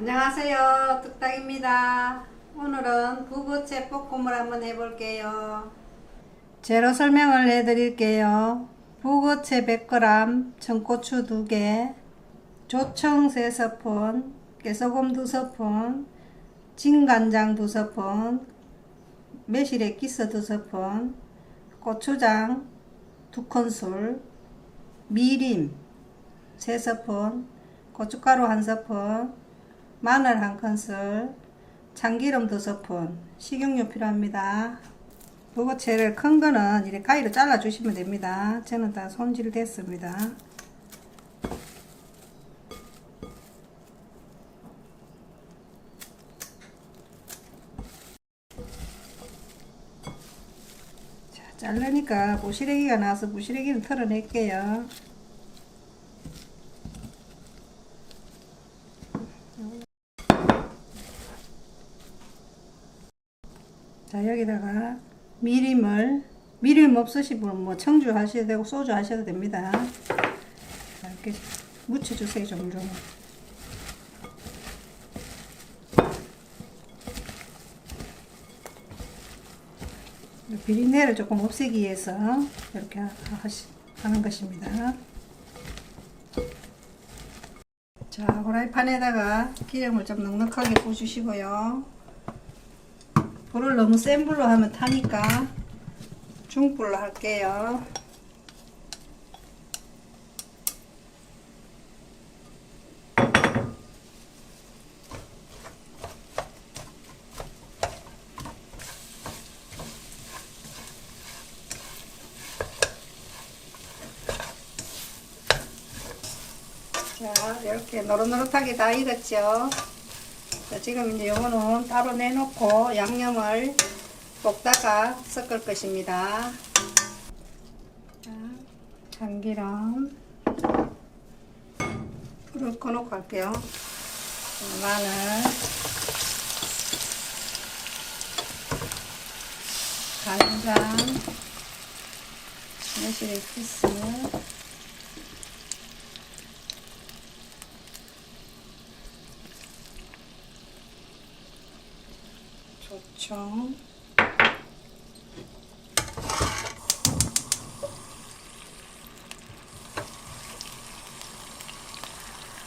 안녕하세요. 뚝딱입니다. 오늘은 부부채 볶음을 한번 해볼게요. 재료 설명을 해드릴게요. 부부채 100g, 청고추 2개, 조청 3스푼, 깨소금 2스푼, 진간장 2스푼, 매실액 기스 2스푼, 고추장 2큰술, 미림 3스푼, 고춧가루 1스푼, 마늘 1큰술, 참기름 2스푼, 식용유 필요합니다. 무고채를 큰 거는 이렇게 가위로 잘라 주시면 됩니다. 저는 다 손질 됐습니다. 자, 자르니까 부시래기가 나와서 부시래기는 털어낼게요. 자 여기다가 미림을 미림 없으신 분은 뭐 청주 하셔도 되고 소주 하셔도 됩니다. 자, 이렇게 묻혀주세요 종종. 비린내를 조금 없애기 위해서 이렇게 하시, 하는 것입니다. 자, 후라이팬에다가 기름을 좀 넉넉하게 부어주시고요. 불을 너무 센 불로 하면 타니까 중불로 할게요. 자, 이렇게 노릇노릇하게 다 익었죠. 자, 지금 이제 요거는 따로 내놓고 양념을 볶다가 섞을 것입니다. 자, 참기름. 불을 꺼놓고 할게요. 자, 마늘. 간장. 매실액 키스. 조청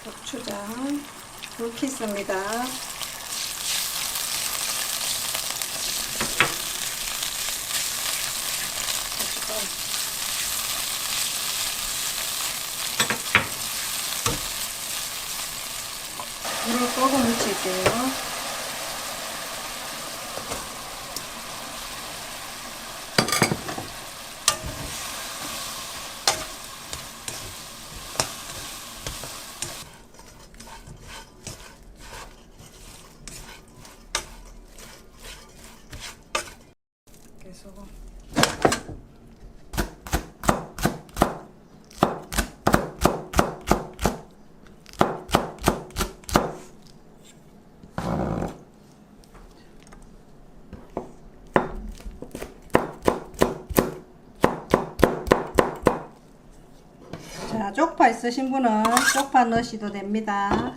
고추장 불키스입니다. 물을 끄고 묻힐게요 계속 자, 쪽파 있으신 분은 쪽파 넣으셔도 됩니다.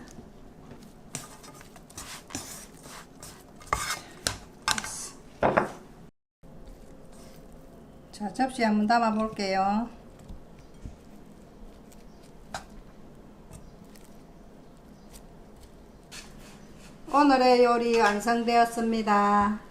자, 접시 한번 담아 볼게요. 오늘의 요리 완성되었습니다.